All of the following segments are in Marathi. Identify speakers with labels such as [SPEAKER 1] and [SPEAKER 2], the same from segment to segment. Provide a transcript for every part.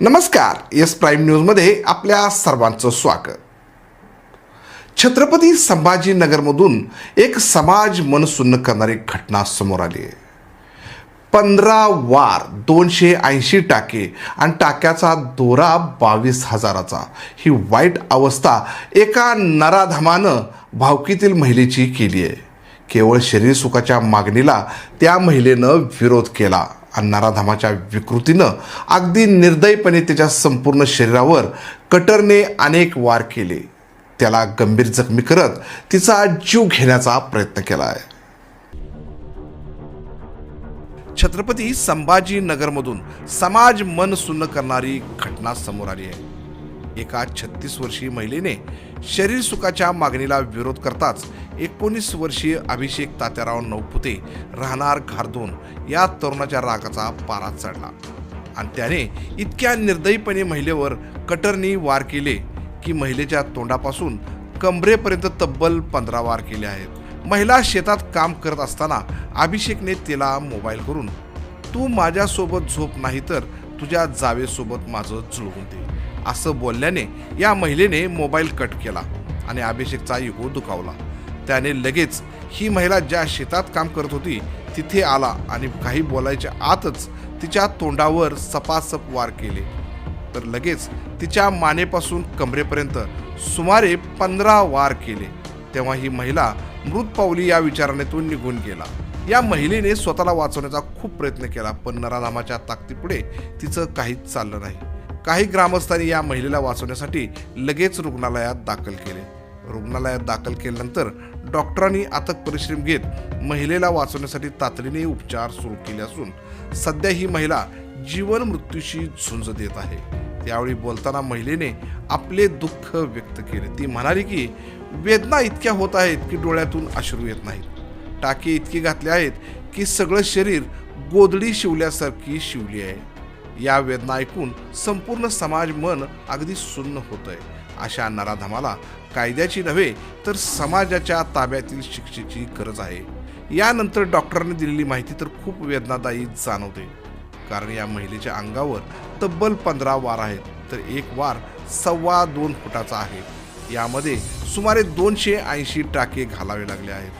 [SPEAKER 1] नमस्कार एस प्राईम न्यूजमध्ये आपल्या सर्वांचं स्वागत. छत्रपती संभाजीनगरमधून एक समाज मनसुन्न करणारी घटना समोर आली आहे. पंधरा वार दोनशे ऐंशी टाके आणि टाक्याचा दोरा बावीस हजाराचा. ही वाईट अवस्था एका नराधमानं भावकीतील महिलेची केली आहे. केवळ शरीर सुखाच्या मागणीला त्या महिलेनं विरोध केला. आणि विकृतीनं अगदी निर्दयपणे त्याच्या संपूर्ण शरीरावर कटरने अनेक वार केले. त्याला गंभीर जखमी करत तिचा जीव घेण्याचा प्रयत्न केला आहे छत्रपती संभाजीनगरमधून समाज मन सुन्न करणारी घटना समोर आली आहे. एका छत्तीस वर्षीय महिलेने शरीर सुखाच्या मागणीला विरोध करताच एकोणीस वर्षीय अभिषेक तात्याराव नवपुते राहणार घारदोन या तरुणाच्या रागाचा पारा चढला. आणि त्याने इतक्या निर्दयीपणे महिलेवर कटरनी वार केले की महिलेच्या तोंडापासून कमरेपर्यंत तब्बल पंधरा वार केले आहेत. महिला शेतात काम करत असताना अभिषेकने तिला मोबाईल करून तू माझ्यासोबत झोप नाही तर तुझ्या जावेसोबत माझं जुळवून दे. असं बोलल्याने या महिलेने मोबाईल कट केला आणि अभिषेकचा इगो दुखावला. त्याने लगेच ही महिला ज्या शेतात काम करत होती तिथे आला आणि काही बोलायच्या आतच तिच्या तोंडावर सपासप वार केले. तर लगेच तिच्या मानेपासून कमरेपर्यंत सुमारे पंधरा वार केले. तेव्हा ही महिला मृत पावली या विचारणेतून निघून गेला. या महिलेने स्वतःला वाचवण्याचा खूप प्रयत्न केला पण नराधामाच्या ताकदीपुढे तिचं काहीच चाललं नाही. काही ग्रामस्थांनी या महिलेला वाचवण्यासाठी लगेच रुग्णालयात दाखल केले. रुग्णालयात दाखल केल्यानंतर डॉक्टरांनी अथक परिश्रम घेत महिलेला वाचवण्यासाठी तातडीने उपचार सुरू केले असून सध्या ही महिला जीवन मृत्यूशी झुंज देत आहे. त्यावेळी बोलताना महिलेने आपले दुःख व्यक्त केले. ती म्हणाली की वेदना इतक्या होत आहेत की डोळ्यातून अश्रू येत नाहीत. टाके इतके घातले आहेत की सगळं शरीर गोदडी शिवल्यासारखी शिवली आहे. या वेदना ऐकून संपूर्ण समाज मन अगदी सुन्न होतंय. आहे अशा नराधमाला कायद्याची नव्हे तर समाजाच्या ताब्यातील शिक्षेची गरज आहे. यानंतर डॉक्टरांनी दिलेली माहिती तर खूप वेदनादायी जाणवते. कारण या महिलेच्या अंगावर तब्बल पंधरा वार आहेत तर एक वार सव्वा दोन फुटाचा आहे. यामध्ये सुमारे दोनशे ऐंशी टाके घालावे लागले आहेत.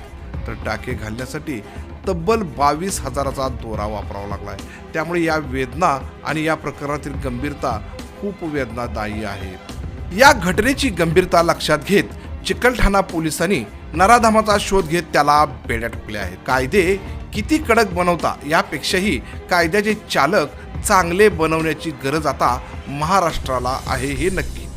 [SPEAKER 1] तर टाके घालण्यासाठी तब्बल बावीस हजाराचा दोरा वापरावा लागला आहे त्यामुळे या वेदना आणि या प्रकरणातील गंभीरता खूप वेदनादायी आहे. या घटनेची गंभीरता लक्षात घेत चिकलठाणा पोलिसांनी नराधामाचा शोध घेत त्याला बेड्या ठोकल्या आहेत. कायदे किती कडक बनवता यापेक्षाही कायद्याचे चालक चांगले बनवण्याची गरज आता महाराष्ट्राला आहे हे नक्की.